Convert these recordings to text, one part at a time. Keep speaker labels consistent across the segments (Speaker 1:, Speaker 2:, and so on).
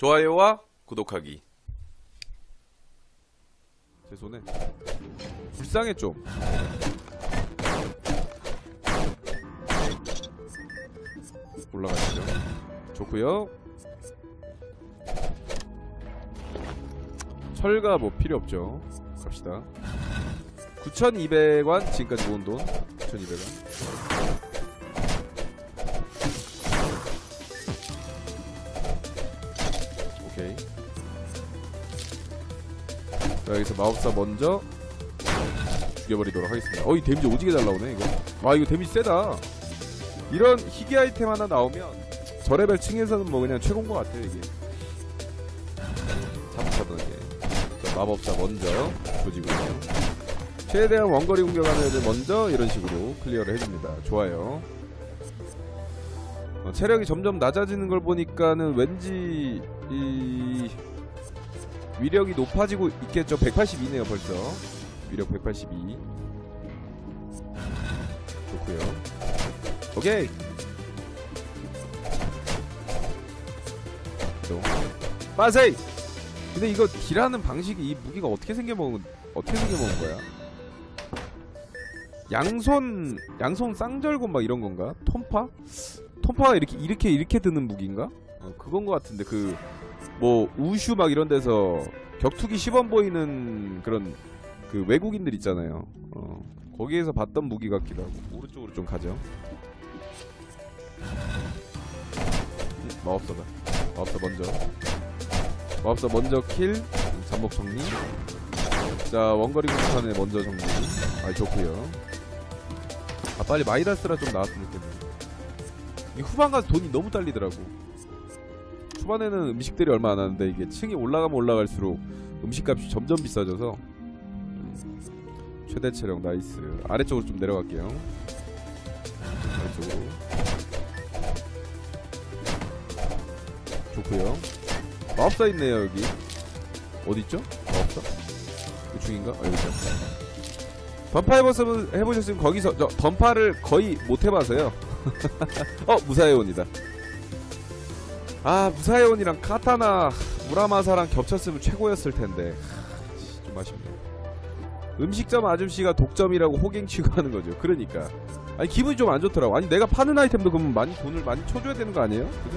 Speaker 1: 좋아요와 구독하기. 제 손에 불쌍해 좀. 올라가시죠. 좋고요. 철가 뭐 필요 없죠. 갑시다. 9,200원 지금까지 모은 돈 9,200원. 자, 여기서 마법사 먼저 죽여버리도록 하겠습니다. 어이 데미지 오지게 잘 나오네 이거. 와 이거 데미지 세다. 이런 희귀 아이템 하나 나오면 저레벨 층에서는 뭐 그냥 최고인 것 같아요 이게. 잡차던 게. 자, 마법사 먼저 조지고요. 최대한 원거리 공격하는 애들 먼저 이런 식으로 클리어를 해줍니다. 좋아요. 어, 체력이 점점 낮아지는 걸 보니까는 왠지 이 위력이 높아지고 있겠죠. 182네요 벌써. 위력 182. 좋고요. 오케이. 또 빠세이. 근데 이거 딜하는 방식이 이 무기가 어떻게 생겨먹은 어떻게 생겨먹은 거야? 양손 양손 쌍절곤 막 이런 건가? 톰파? 톰파가 이렇게 이렇게 이렇게 드는 무기인가? 어, 그건 것 같은데 그 뭐 우슈 막 이런 데서 격투기 시범 보이는 그런 그 외국인들 있잖아요. 어, 거기에서 봤던 무기 같기도 하고 오른쪽으로 좀 가죠. 음, 마법사다. 마법사 먼저. 마법사 먼저 킬. 음, 잠복 정리. 자 원거리 공탄에 먼저 정리. 아 좋고요. 아 빨리 마이다스라 좀 나왔으면 좋겠네. 이 후반 가서 돈이 너무 딸리더라고. 초반에는 음식들이 얼마 안 하는데 이게 층이 올라가면 올라갈수록 음식값이 점점 비싸져서 음, 최대 체력 나이스. 아래쪽으로 좀 내려갈게요. 아래쪽으로. 좋고요. 마법사 있네요 여기. 어디 있죠? 마법사? 이 중인가? 아 여기 있다. 던파 해보셨으면, 거기서 저 던파를 거의 못 해봐서요. 어 무사해온이다. 아 무사해온이랑 카타나 무라마사랑 겹쳤으면 최고였을 텐데 하, 좀 아쉽네. 음식점 아줌씨가 독점이라고 호갱치고 하는 거죠. 그러니까 아니 기분이 좀 안 좋더라고. 아니 내가 파는 아이템도 그러면 많이 돈을 많이 쳐줘야 되는 거 아니에요? 그죠?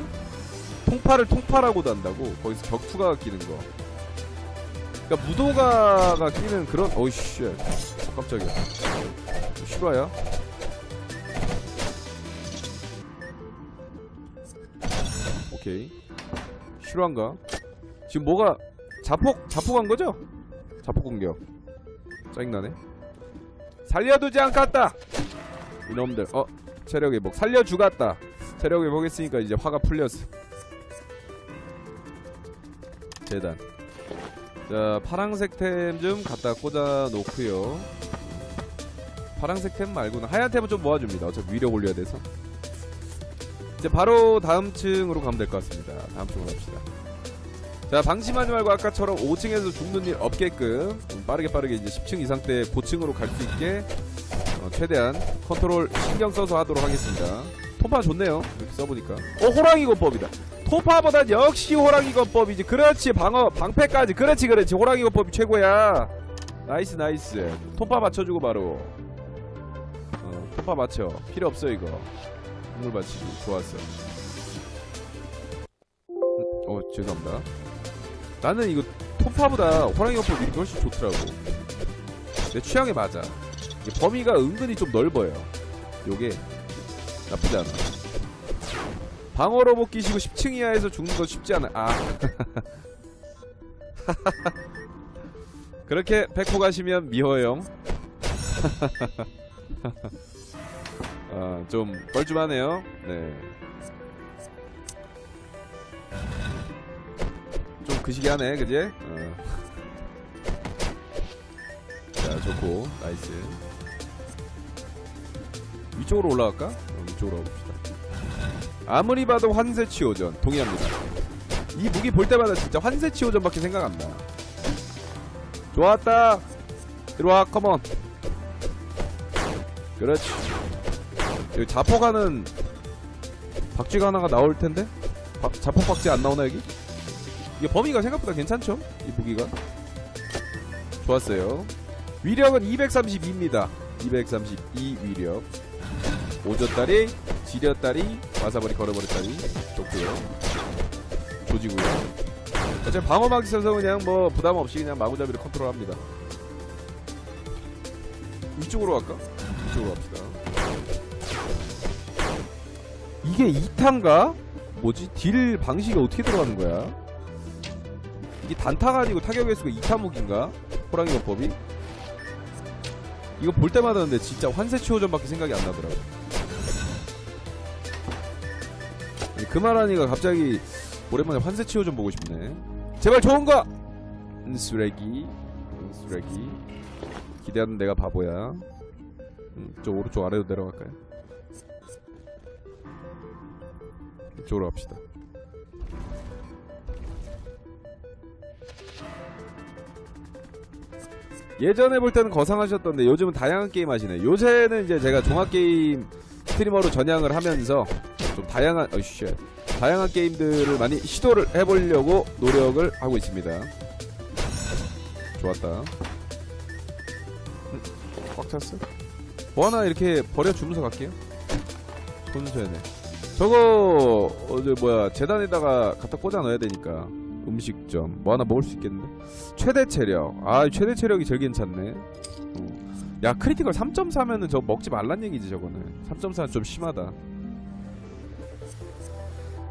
Speaker 1: 통파를 통파라고도 한다고 거기서 격투가가 끼는 거. 그러니까 무도가가 끼는 그런 어이씨 어, 깜짝이야. 실화야? 오케이. 실화인가? 지금 뭐가 자폭 자폭한 거죠? 자폭 공격. 짜증나네. 살려두지 않겠다. 이놈들. 어 체력 회복 살려주갔다. 체력 회복했으니까 이제 화가 풀렸어. 재단. 자 파랑색 템 좀 갖다 꽂아 놓고요. 파랑색 템 말고는 하얀 템은 좀 모아줍니다. 어차피 위력 올려야 돼서. 이제 바로 다음 층으로 가면 될 것 같습니다. 다음 층으로 갑시다. 자, 방심하지 말고 아까처럼 5층에서 죽는 일 없게끔 좀 빠르게 빠르게 이제 10층 이상 때 고층으로 갈 수 있게 어, 최대한 컨트롤 신경 써서 하도록 하겠습니다. 토파 좋네요. 이렇게 써보니까. 어, 호랑이 권법이다. 토파보단 역시 호랑이 권법이지. 그렇지, 방어, 방패까지. 그렇지, 그렇지. 호랑이 권법이 최고야. 나이스, 나이스. 토파 맞춰주고 바로. 어, 토파 맞춰. 필요 없어, 이거. 국물 받치기 좋았어. 음, 어 죄송합니다. 나는 이거 톱파보다 호랑이 이게 훨씬 좋더라고. 내 취향에 맞아. 범위가 은근히 좀 넓어요. 요게 나쁘지 않아. 방어 로봇 끼시고 10층 이하에서 죽는 건 쉽지 않아. 아. 그렇게 패코 가시면 미호형. 아, 좀 뻘쭘하네요. 네. 좀 그시기하네, 그지? 어. 자, 좋고, 나이스. 위쪽으로 올라갈까? 어, 위쪽으로 가봅시다. 아무리 봐도 환세치오전 동의합니다. 이 무기 볼 때마다 진짜 환세치오전밖에 생각 안 나. 좋았다. 들어와, 컴온. 그렇지. 여기 자폭하는 박쥐가 하나가 나올 텐데? 박, 자폭 박쥐 안 나오나 여기? 이게 범위가 생각보다 괜찮죠? 이 무기가? 좋았어요. 위력은 232입니다. 232 위력. 오졌다리 지렸다리 와사버리 걸어버렸다리. 좋고요. 조지고요. 어차피 방어막 있어서 그냥 뭐 부담 없이 그냥 마구잡이로 컨트롤합니다. 이쪽으로 갈까? 이쪽으로 갑시다 이게 2탄가? 뭐지? 딜 방식이 어떻게 들어가는 거야? 이게 단타가 아니고 타격 횟수가 2타 무기인가? 호랑이 법이 이거 볼 때마다 근데 진짜 환세 치호전밖에 생각이 안 나더라고. 그 말하니까 갑자기 오랜만에 환세 치호전 보고 싶네. 제발 좋은 거! 음, 쓰레기. 음, 쓰레기. 기대하는 내가 바보야. 음, 저 오른쪽 아래로 내려갈까요? 이쪽으로 갑시다. 예전에 볼 때는 거상하셨던데 요즘은 다양한 게임 하시네. 요새는 이제 제가 종합 게임 스트리머로 전향을 하면서 좀 다양한 어씨 다양한 게임들을 많이 시도를 해보려고 노력을 하고 있습니다. 좋았다. 음, 꽉 찼어? 뭐 하나 이렇게 버려주면서 갈게요. 손수에네. 저거 어저 뭐야 재단에다가 갖다 꽂아 넣어야 되니까. 음식점. 뭐 하나 먹을 수 있겠는데? 최대 체력. 아 최대 체력이 제일 괜찮네. 어. 야 크리티컬 3.4면은 저 먹지 말란 얘기지 저거는. 3.4는 좀 심하다.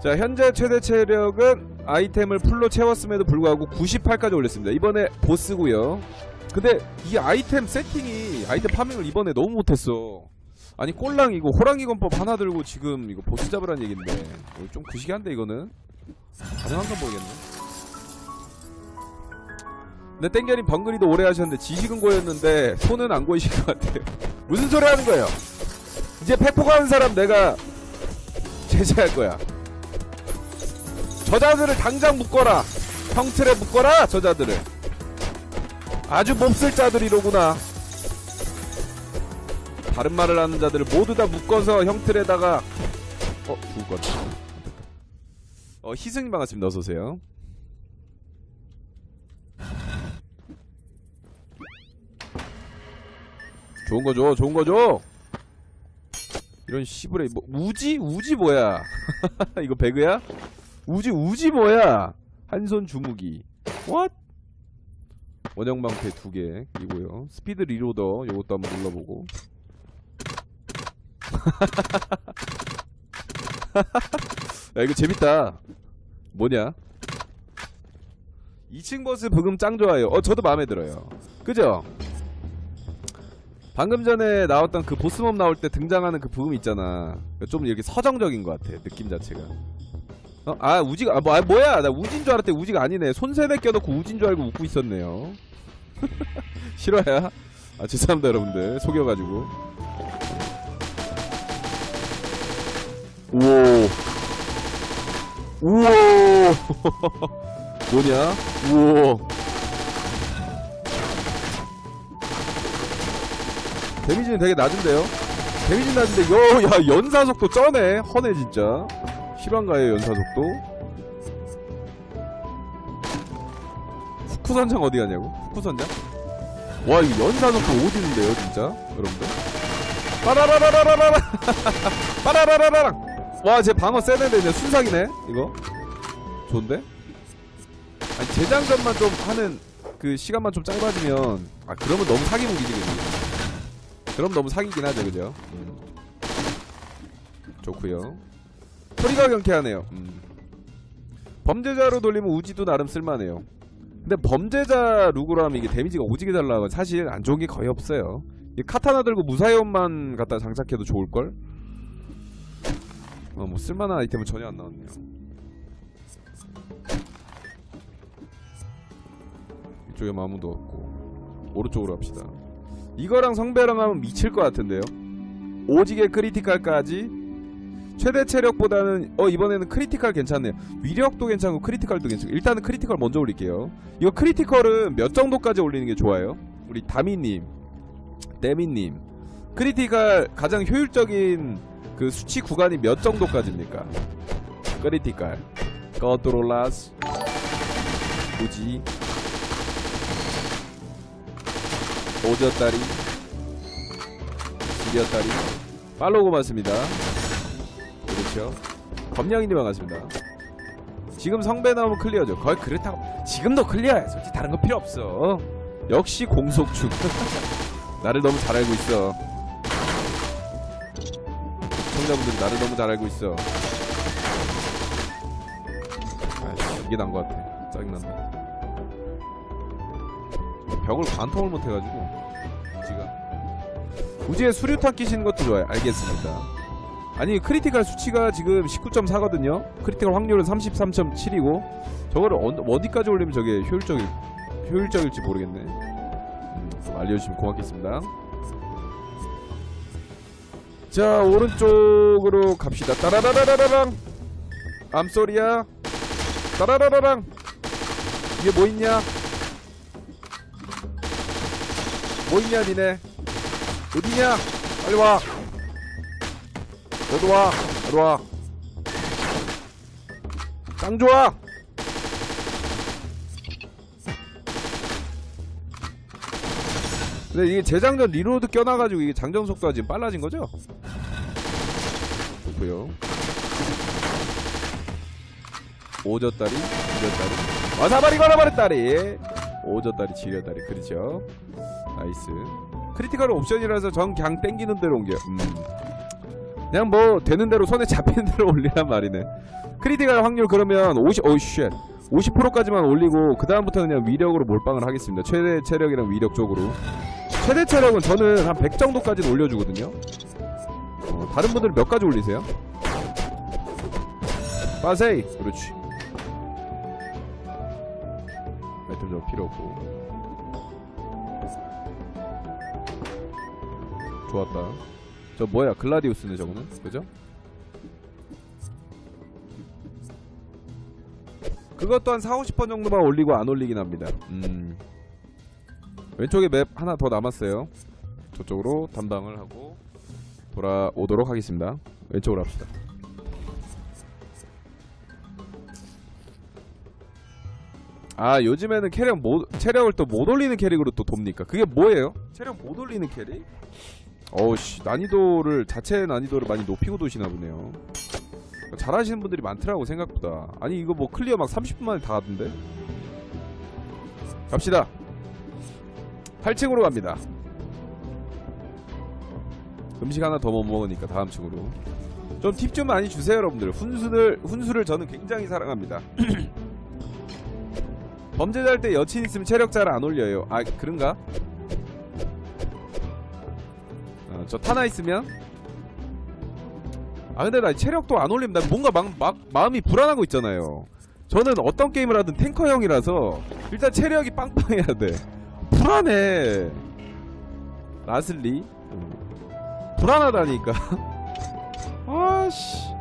Speaker 1: 자 현재 최대 체력은 아이템을 풀로 채웠음에도 불구하고 98까지 올렸습니다. 이번에 보스고요. 근데 이 아이템 세팅이 아이템 파밍을 이번에 너무 못했어 아니 꼴랑 이거 호랑이 건법 하나 들고 지금 이거 보스 잡으란 얘긴데. 이거 좀 구시기한데 이거는? 가능한가 모르겠네. 근데 땡겨님 번글이도 오래 하셨는데 지식은 고였는데 손은 안 고이신 것 같아요. 무슨 소리 하는 거예요? 이제 페포 가는 사람 내가 제재할 거야. 저자들을 당장 묶어라. 형틀에 묶어라 저자들을. 아주 몹쓸 자들이로구나 다른 말을 하는 자들을 모두 다 묶어서 형틀에다가 어 죽을 것 같아 어 희승님 반갑습니다 어서 오세요 좋은 거 줘, 좋은 거 줘. 이런 시부레 뭐 우지 우지 뭐야? 이거 배그야? 우지 우지 뭐야? 한 손 주무기. What? 원형 방패 두 개, 이고요. 스피드 리로더 요것도 한번 눌러보고. 야 이거 재밌다. 뭐냐? 2층 버스 부금 짱 좋아요. 어 저도 마음에 들어요. 그죠? 방금 전에 나왔던 그 보스몹 나올 때 등장하는 그 부금 있잖아. 좀 이렇게 서정적인 것 같아. 느낌 자체가. 어? 아 우지가 아, 뭐, 아 뭐야 나 우진 줄 알았더니 우지가 아니네. 손세배 껴놓고 우진 줄 알고 웃고 있었네요. 실화야? 아 죄송합니다 여러분들 속여가지고. 우오. 우오. 뭐냐? 우오. 데미지는 되게 낮은데요? 데미지는 낮은데 요, 야 연사속도 쩌네 허네 진짜 실화인가요 연사속도? 후쿠 선장 어디 가냐고? 후쿠 선장? 와 이거 연사속도 오지는데요 진짜 여러분들 빠라라라라라라 빠라라라라라 와제 방어 세네데 그냥 순삭이네 이거. 좋은데? 아니 재장전만 좀 하는 그 시간만 좀 짧아지면 아 그러면 너무 사기 무기지 그지? 그럼 너무 사기긴 하죠 그죠? 음. 좋구요. 소리가 경쾌하네요. 음. 범죄자로 돌리면 우지도 나름 쓸만해요. 근데 범죄자 룩으로 하면 이게 데미지가 오지게 잘 나가고 사실 안 좋은 게 거의 없어요. 이 카타나 들고 무사히온만 갖다 장착해도 좋을걸 어 뭐 쓸만한 아이템은 전혀 안 나왔네요 이쪽에 아무도 없고 오른쪽으로 갑시다 이거랑 성배랑 하면 미칠 것 같은데요. 오지게 크리티컬까지 최대 체력보다는 어 이번에는 크리티컬 괜찮네요. 위력도 괜찮고 크리티컬도 괜찮고 일단은 크리티컬 먼저 올릴게요. 이거 크리티컬은 몇 정도까지 올리는 게 좋아요? 우리 다미님, 데미님 크리티컬 가장 효율적인 그 수치 구간이 몇 정도까지입니까? 크리티컬, 거드롤라스 우지 오졌다리 지렸다리. 팔로우 고맙습니다. 그렇죠? 검냥이님 반갑습니다. 지금 성배 나오면 클리어죠. 거의 그렇다고. 지금도 클리어야 솔직히 다른 거 필요 없어. 역시 공속충. 나를 너무 잘 알고 있어 시청자분들이 나를 너무 잘 알고 있어. 아이씨 이게 난 것 같아. 짜증난다. 벽을 관통을 못해가지고 우지가. 우지에 수류탄 끼시는 것도 좋아요. 알겠습니다. 아니 크리티컬 수치가 지금 19.4거든요. 크리티컬 확률은 33.7이고 저거를 어, 디까지 올리면 저게 효율적일, 효율적일지 모르겠네. 음, 좀 알려주시면 고맙겠습니다 자 오른쪽으로 갑시다. 따라라라라랑. 암소리야. 따라라라랑. 이게 뭐 있냐? 뭐 있냐 니네? 어디냐? 빨리 와. 너도 와. 빨리 와짱 좋아 근데 이게 재장전 리로드 껴놔가지고 이게 장전 속도가 지금 빨라진 거죠? 좋고요. 오졌다리 지렸다리. 와사바리 걸어버렸다리. 오졌다리 지렸다리. 그렇죠. 나이스. 크리티컬 옵션이라서 전 그냥 땡기는 대로 옮겨 음. 그냥 뭐 되는 대로 손에 잡히는 대로 올리란 말이네. 크리티컬 확률 그러면 50 오우 쉣 50%까지만 올리고 그 다음부터는 그냥 위력으로 몰빵을 하겠습니다. 최대 체력이랑 위력 쪽으로 최대 체력은 저는 한 100 정도까지는 올려주거든요. 어, 다른 분들은 몇 가지 올리세요? 빠세이! 그렇지. 아이템 저 필요 없고. 좋았다. 저 뭐야? 글라디우스네 저거는? 그죠? 그것도 한 4, 50번 정도만 올리고 안 올리긴 합니다. 음 왼쪽에 맵 하나 더 남았어요. 저쪽으로 담당을 하고 돌아오도록 하겠습니다. 왼쪽으로 합시다. 아 요즘에는 캐력 못, 체력을 또 못 올리는 캐릭으로 또 돕니까? 그게 뭐예요? 체력 못 올리는 캐릭? 어우씨 난이도를 자체 난이도를 많이 높이고 도시나 보네요. 잘하시는 분들이 많더라고 생각보다. 아니 이거 뭐 클리어 막 30분 만에 다 하던데? 갑시다 8층으로 갑니다. 음식 하나 더 못 먹으니까 다음 층으로. 좀 팁좀 많이 주세요 여러분들. 훈수를 훈수를 저는 굉장히 사랑합니다. 범죄자 할때 여친 있으면 체력 잘 안 올려요. 아 그런가? 어, 저 타나 있으면? 아 근데 나 체력도 안난 뭔가 막, 막 마음이 불안하고 있잖아요. 저는 어떤 게임을 하든 탱커형이라서 일단 체력이 빵빵해야 돼 불안해. 라슬리. 음. 불안하다니까. 아씨.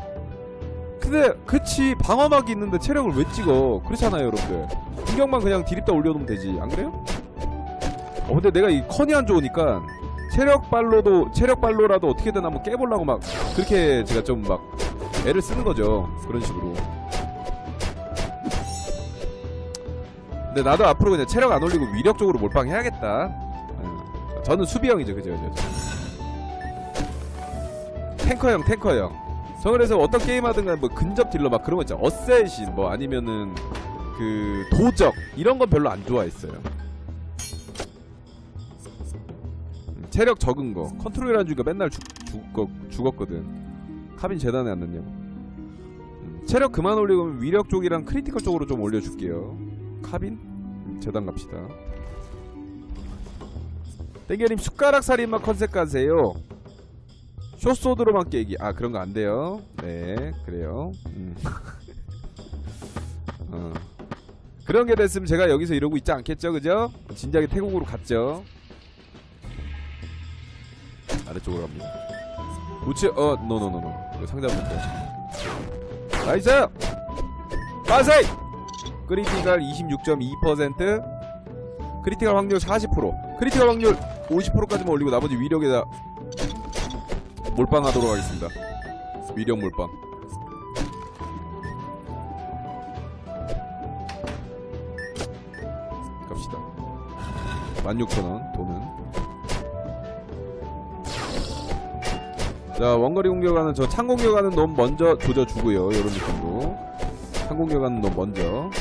Speaker 1: 근데 그치 방어막이 있는데 체력을 왜 찍어? 그렇잖아요 여러분들. 공격만 그냥 디립다 올려놓으면 되지. 안 그래요? 어 근데 내가 이 컨이 안 좋으니까 체력 발로도 체력 발로라도 어떻게든 한번 깨보려고 막 그렇게 제가 좀 막 애를 쓰는 거죠. 그런 식으로 근데 나도 앞으로 그냥 체력 안 올리고 위력 쪽으로 몰빵해야겠다. 예. 저는 수비형이죠 그죠 그죠. 탱커형 탱커형. 저 그래서 어떤 게임 하든 간에 뭐 근접 딜러 막 그런 거 있잖아 어쌔신 뭐 아니면은 그 도적 이런 건 별로 안 좋아했어요. 음, 체력 적은 거. 컨트롤 안 주니까 맨날 죽, 죽, 죽었거든. 카빈 재단에 안 넣냐고 음, 체력 그만 올리고 위력 쪽이랑 크리티컬 쪽으로 좀 올려줄게요 카빈? 음, 재단 갑시다. 땡겨님 숟가락 살인마 컨셉 가세요? 쇼소드로만 깨기. 아 그런 거 안 돼요. 네 그래요. 음. 어. 그런 게 됐으면 제가 여기서 이러고 있지 않겠죠? 그죠? 진작에 태국으로 갔죠? 아래쪽으로 갑니다. 우측 어 노노노노. 이거 상자부터 나이스! 빠세이 크리티컬 26.2% 크리티컬 확률 40% 크리티컬 확률 50%까지만 올리고 나머지 위력에다 몰빵하도록 하겠습니다. 위력 몰빵. 갑시다 16,000원 돈은 자 원거리 공격하는 저 창 공격하는 놈 먼저 조져주고요 요런 느낌으로 창 공격하는 놈 먼저 음,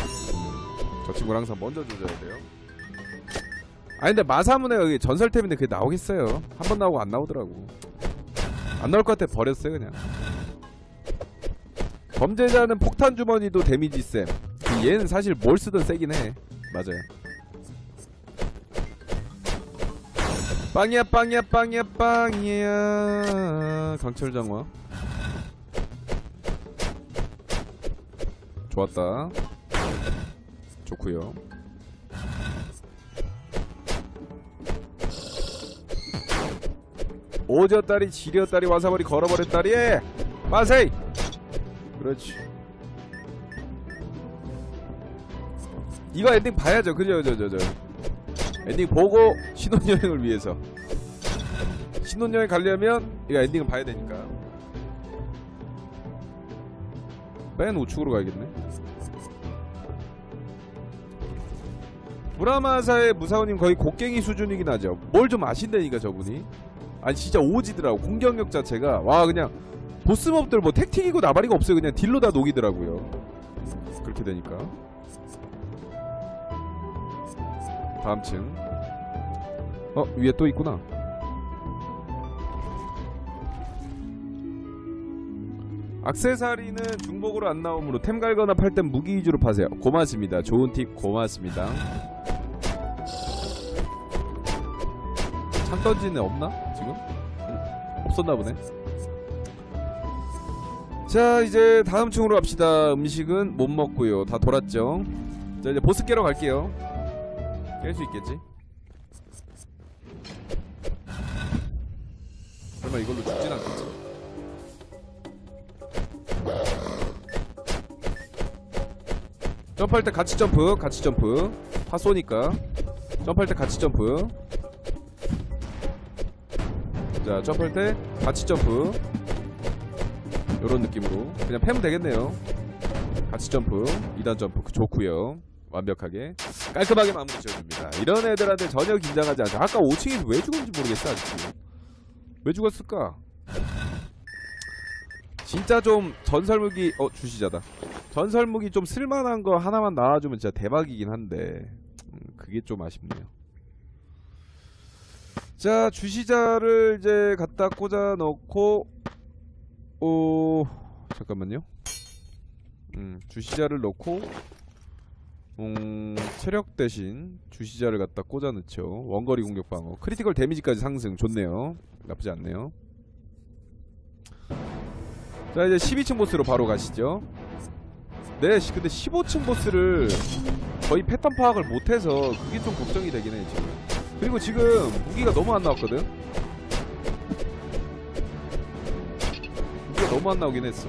Speaker 1: 저 친구를 항상 먼저 조져야 돼요. 아니 근데 마사문에 여기 전설템인데 그게 나오겠어요? 한 번 나오고 안 나오더라고. 안 나올 것 같아. 버렸어요 그냥. 범죄자는 폭탄 주머니도 데미지 쌤. 그 얘는 사실 뭘 쓰든 세긴 해. 맞아요. 빵이야 빵이야 빵이야 빵이야. 강철 장화. 좋았다 좋구요. 오졌다리 지렸다리 와사버리 걸어버렸다리. 마세이! 그렇지. 이거 엔딩 봐야죠. 그죠 저저 저. 엔딩 보고 신혼여행을 위해서. 신혼여행 가려면 이거 엔딩을 봐야 되니까. 맨 우측으로 가야겠네 무라마사의 무사오님 거의 곡괭이 수준이긴 하죠. 뭘 좀 아신다니까 저분이. 아니 진짜 오지더라고. 공격력 자체가. 와 그냥 보스몹들 뭐 택틱이고 나발이고 없어요. 그냥 딜로 다 녹이더라고요. 그렇게 되니까. 다음 층. 어? 위에 또 있구나. 악세사리는 중복으로 안 나오므로 템 갈거나 팔 땐 무기 위주로 파세요. 고맙습니다. 좋은 팁 고맙습니다 창 던지는 애 없나? 지금? 응? 없었나 보네 자 이제 다음 층으로 갑시다 음식은 못 먹고요 다 돌았죠 자 이제 보스 깨러 갈게요 깰 수 있겠지? 설마 이걸로 죽진 않겠지? 점프할 때 같이 점프, 같이 점프. 파 쏘니까. 점프할 때 같이 점프. 자, 점프할 때 같이 점프. 요런 느낌으로. 그냥 패면 되겠네요. 같이 점프. 2단 점프. 좋구요 완벽하게. 깔끔하게 마무리 지어줍니다. 이런 애들한테 전혀 긴장하지 않죠. 아까 5층에서 왜 죽었는지 모르겠어, 아직도. 왜 죽었을까? 진짜 좀 전설무기, 어, 주시자다. 전설무기 좀 쓸만한 거 하나만 나와주면 진짜 대박이긴 한데 음, 그게 좀 아쉽네요. 자 주시자를 이제 갖다 꽂아 넣고 오 잠깐만요. 음 주시자를 넣고 음 체력 대신 주시자를 갖다 꽂아 넣죠. 원거리 공격 방어 크리티컬 데미지까지 상승 좋네요. 나쁘지 않네요. 자 이제 12층 보스로 바로 가시죠. 네, 시- 근데 15층 보스를 거의 패턴 파악을 못해서 그게 좀 걱정이 되긴 해 지금. 그리고 지금 무기가 너무 안 나왔거든. 무기가 너무 안 나오긴 했어.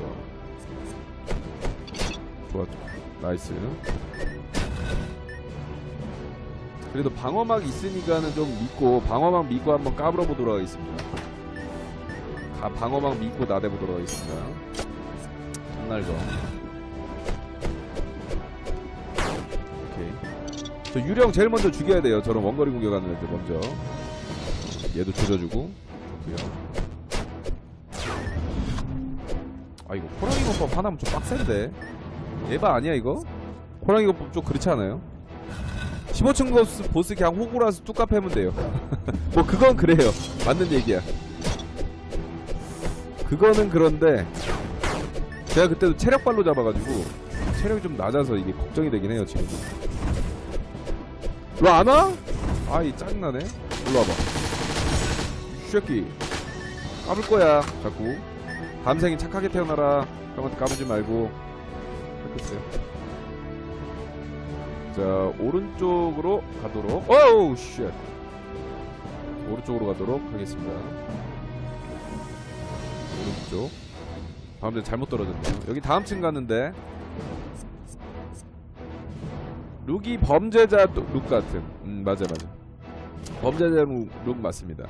Speaker 1: 좋아, 나이스. 그래도 방어막 있으니까는 좀 믿고 방어막 믿고 한번 까불어 보도록 하겠습니다. 가, 방어막 믿고 나대 보도록 하겠습니다. 장날거. 오케이. 저 유령 제일 먼저 죽여야 돼요. 저런 원거리 공격하는 애들 먼저. 얘도 조져주고. 좋고요. 아 이거 호랑이 공법 하나면 좀 빡센데. 에바 아니야 이거? 호랑이 공법 좀 그렇지 않아요? 15층 보스, 보스 그냥 호구라서 뚝 패면 돼요. 뭐 그건 그래요. 맞는 얘기야. 그거는 그런데 제가 그때도 체력발로 잡아가지고 체력이 좀 낮아서 이게 걱정이 되긴 해요 지금. 일로 안 와? 아이 짜증나네. 일로 와봐. 이 새끼. 까불 거야 자꾸. 다음 생엔 착하게 태어나라. 형한테 까불지 말고. 알겠어요. 자 오른쪽으로 가도록. 어우 쉣. 오른쪽으로 가도록 하겠습니다. 오른쪽. 방금 전에 잘못 떨어졌네요. 여기 다음 층 갔는데 룩이 범죄자 또- 룩 같은 음 맞아 맞아 범죄자 룩, 룩 맞습니다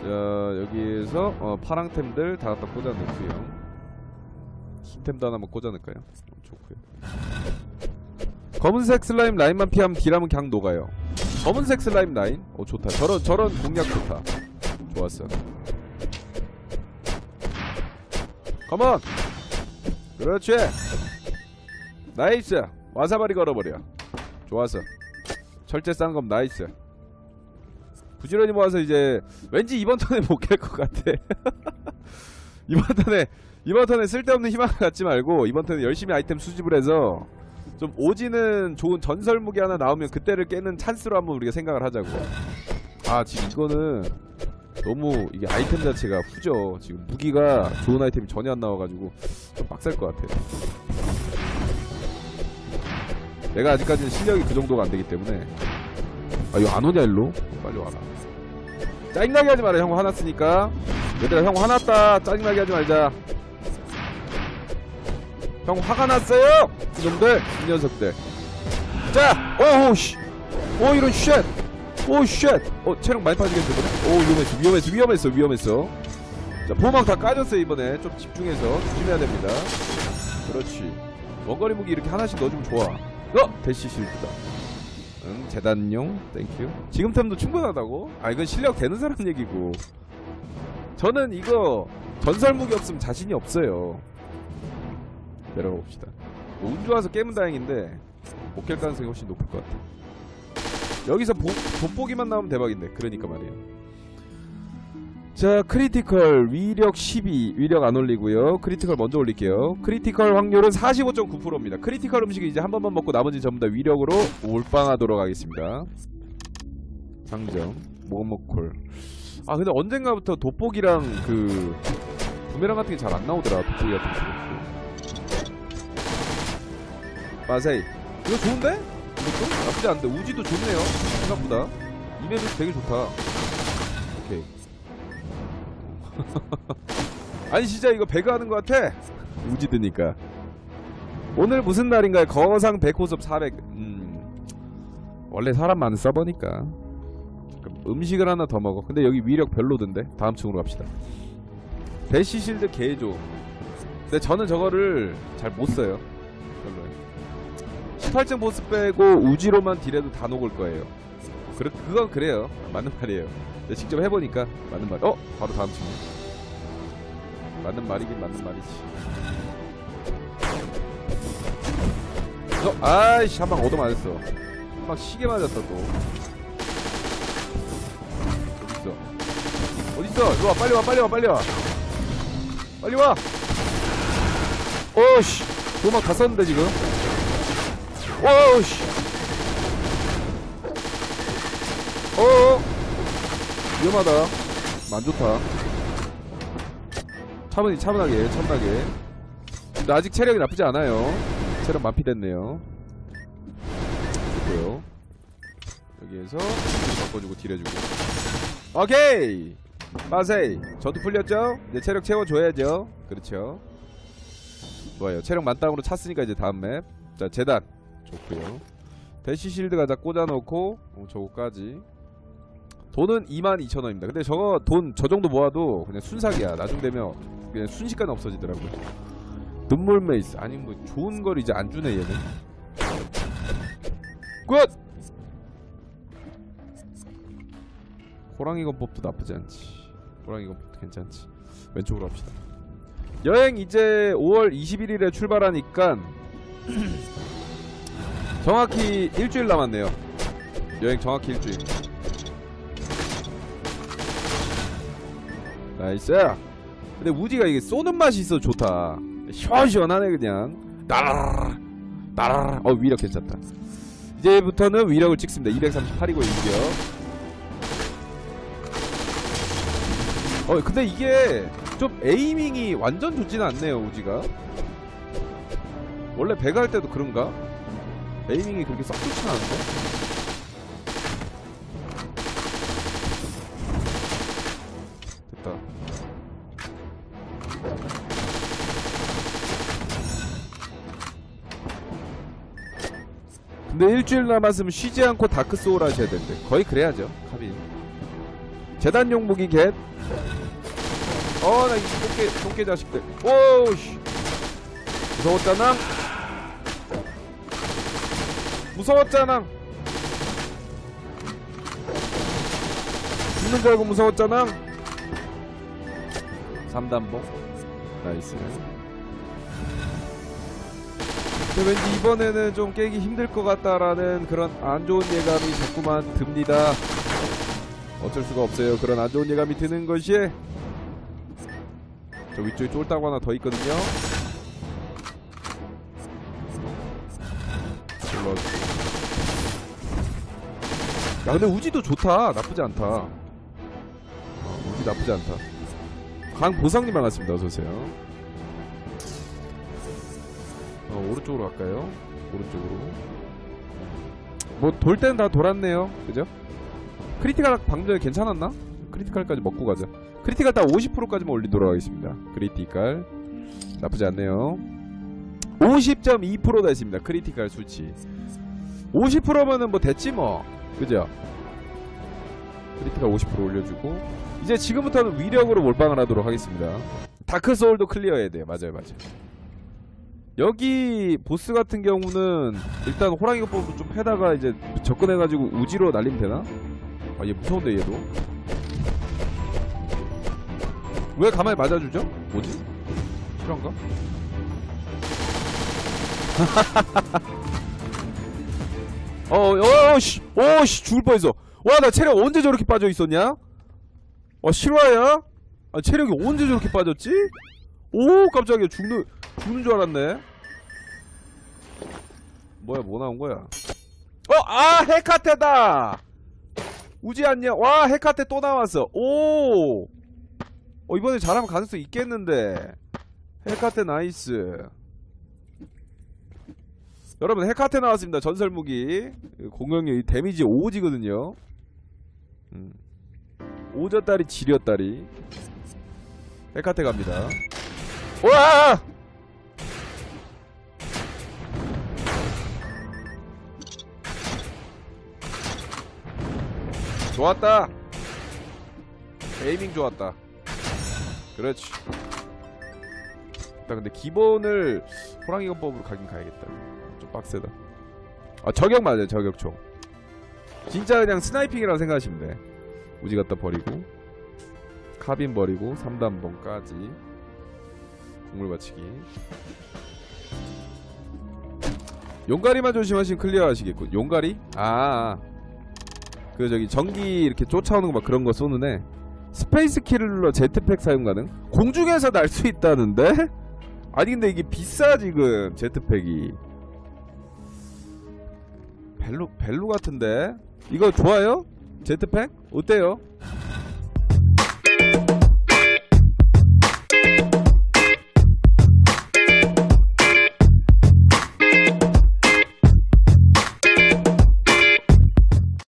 Speaker 1: 자 여기에서 어, 파랑템들 다 갖다 꽂아 넣고요 흰템도 하나만 꽂아 넣을까요 어, 좋고요 검은색 슬라임 라인만 피하면 딜하면 그냥 녹아요. 검은색 슬라임 라인? 어 좋다. 저런 저런 공략 좋다. 좋았어. 컴온. 그렇지. 나이스. 와사바리 걸어버려. 좋았어. 철제 싼검 나이스. 부지런히 모아서 이제 왠지 이번 턴에 못 깰 것 같아. 이번 턴에 이번 턴에 쓸데없는 희망을 갖지 말고 이번 턴에 열심히 아이템 수집을 해서 좀 오지는 좋은 전설 무기 하나 나오면 그때를 깨는 찬스로 한번 우리가 생각을 하자고. 아 지금 이거는 너무 이게 아이템 자체가 후져. 지금 무기가 좋은 아이템이 전혀 안 나와가지고 좀 빡셀 것 같아. 내가 아직까지는 실력이 그 정도가 안 되기 때문에 아 이거 안 오냐 일로? 빨리 와라. 짜증나게 하지 마라 형 화났으니까. 얘들아 형 화났다. 짜증나게 하지 말자. 형 화가 났어요! 이놈들, 이 녀석들. 자! 오우, 씨! 오, 이런 쉣! 오, 쉣! 어, 체력 많이 빠지겠어, 이번에? 오, 위험했어, 위험했어, 위험했어, 위험했어. 자, 보호막 다 까졌어요, 이번에. 좀 집중해서 조심해야 됩니다. 그렇지. 원거리 무기 이렇게 하나씩 넣어주면 좋아. 어! 대시 실드다. 응, 재단용, 땡큐. 지금 템도 충분하다고? 아, 이건 실력 되는 사람 얘기고. 저는 이거 전설 무기 없으면 자신이 없어요. 내려가 봅시다. 뭐 운 좋아서 깨면 다행인데 못 깰 가능성이 훨씬 높을 것 같아. 여기서 보, 돋보기만 나오면 대박인데. 그러니까 말이에요. 자, 크리티컬 위력 12, 위력 안 올리고요. 크리티컬 먼저 올릴게요. 크리티컬 확률은 45.9%입니다. 크리티컬 음식을 이제 한 번만 먹고 나머지 전부 다 위력으로 올빵하도록 하겠습니다. 상점, 모모콜. 아, 근데 언젠가부터 돋보기랑 그 부메랑 같은 게 잘 안 나오더라. 돋보기 같은 거. 마세이 이거 좋은데? 이것도? 나쁘지 않은데 우지도 좋네요 생각보다 이맵이 되게 좋다 오케이 아니 진짜 이거 배그 하는 것 같아? 우지 드니까. 오늘 무슨 날인가요? 거상 100호섭 400 음, 원래 사람 많은 서버니까. 음식을 하나 더 먹어. 근데 여기 위력 별로던데? 다음 층으로 갑시다. 대시 실드 개조. 근데 저는 저거를 잘 못 써요. 별로예요. 18층 보스 빼고 우지로만 딜해도 다 녹을 거예요. 그, 그건 그래요. 맞는 말이에요. 근데 직접 해보니까 맞는 말. 어? 바로 다음 층. 맞는 말이긴 맞는 말이지. 어? 아이씨, 한 방 얻어 맞았어. 한 방 시계 맞았다, 또. 어딨어? 어딨어? 이리 와, 빨리 와, 빨리 와, 빨리 와. 빨리 와! 어씨, 도막 다 썼는데, 지금. 오우씨 어 위험하다. 안 좋다 차분히 차분하게 차분하게 근데 아직 체력이 나쁘지 않아요. 체력 만피됐네요. 좋고요. 여기에서 바꿔주고 딜해주고. 오케이! 마세이! 저도 풀렸죠? 이제 체력 채워줘야죠. 그렇죠. 좋아요. 체력 만땅으로 찼으니까 이제 다음 맵 자 재단. 좋고요. 대시 실드 가자 꽂아놓고 어, 저거까지 돈은 22,000원입니다. 근데 저거 돈 저 정도 모아도 그냥 순삭이야. 나중 되면 그냥 순식간에 없어지더라고요. 눈물 메이스. 아니 뭐 좋은 걸 이제 안 주네 얘는. 굿! 호랑이 건법도 나쁘지 않지. 호랑이 건법도 괜찮지. 왼쪽으로 합시다. 여행 이제 5월 21일에 출발하니까 정확히 일주일 남았네요. 여행 정확히 일주일. 나이스. 근데 우지가 이게 쏘는 맛이 있어 좋다. 시원시원하네 그냥. 따라라 따라라. 어 위력 괜찮다. 이제부터는 위력을 찍습니다. 238이고 위력. 어 근데 이게 좀 에이밍이 완전 좋지는 않네요 우지가. 원래 배가 할 때도 그런가? 에이밍이 그렇게 썩 좋진 않은데? 근데 일주일 남았으면 쉬지 않고 다크 소울 하셔야 되는데 거의 그래야죠 카빈 재단용 무기 겟. 어나 이 똥개 똥개 자식들. 오우씨. 무서웠잖아? 무서웠잖아. 죽는 줄 알고 무서웠잖아? 3단봉. 나이스 왠지 이번에는 좀 깨기 힘들 것 같다라는 그런 안 좋은 예감이 자꾸만 듭니다. 어쩔 수가 없어요. 그런 안 좋은 예감이 드는 것이. 저 위쪽에 쫄다고 하나 더 있거든요. 야 근데 우지도 좋다. 나쁘지 않다. 어, 우지 나쁘지 않다. 강보상님 반갑습니다. 어서오세요. 어, 오른쪽으로 갈까요? 오른쪽으로. 뭐 돌 때는 다 돌았네요. 그죠? 크리티컬 방금 전에 괜찮았나? 크리티컬까지 먹고 가자. 크리티컬 딱 50%까지만 올리도록 하겠습니다. 크리티컬. 나쁘지 않네요. 50.2%다 했습니다. 크리티컬 수치. 50%면은 뭐 됐지 뭐. 그죠? 크리티컬 50% 올려주고. 이제 지금부터는 위력으로 몰빵을 하도록 하겠습니다. 다크 소울도 클리어해야 돼요. 맞아요 맞아요 여기 보스 같은 경우는 일단 호랑이 것법도 좀 해다가 이제 접근해가지고 우지로 날리면 되나? 아 얘 무서운데 얘도 왜 가만히 맞아주죠? 뭐지? 실화인가? 어, 어, 어, 씨, 어, 씨, 죽을 뻔했어. 와, 나 체력 언제 저렇게 빠져 있었냐? 어, 실화야? 아, 체력이 언제 저렇게 빠졌지? 오, 깜짝이야. 죽는, 죽는 줄 알았네. 뭐야, 뭐 나온 거야? 어, 아, 헤카테다! 우지 안녕. 와, 헤카테 또 나왔어. 오! 어, 이번에 잘하면 가능성 있겠는데. 헤카테 나이스. 여러분, 헤카테 나왔습니다. 전설 무기. 공격력 데미지 5지거든요. 음. 오졌다리 지렸다리. 헤카테 갑니다. 와! 좋았다. 에이밍 좋았다. 그렇지. 일단 근데 기본을 호랑이 건법으로 가긴 가야겠다. 좀 빡세다. 아 저격 맞아요 저격총. 진짜 그냥 스나이핑이라고 생각하시면 돼. 우지 갖다 버리고 카빈 버리고 3단봉까지 국물 받치기. 용가리만 조심하시면 클리어 하시겠군. 용가리? 아. 그 저기 전기 이렇게 쫓아오는 거 막 그런 거 쏘는 애. 스페이스 키를 눌러 제트팩 사용 가능? 공중에서 날 수 있다는데? 아니 근데 이게 비싸 지금 제트팩이. 벨로 벨로 같은데? 이거 좋아요? 제트팩? 어때요?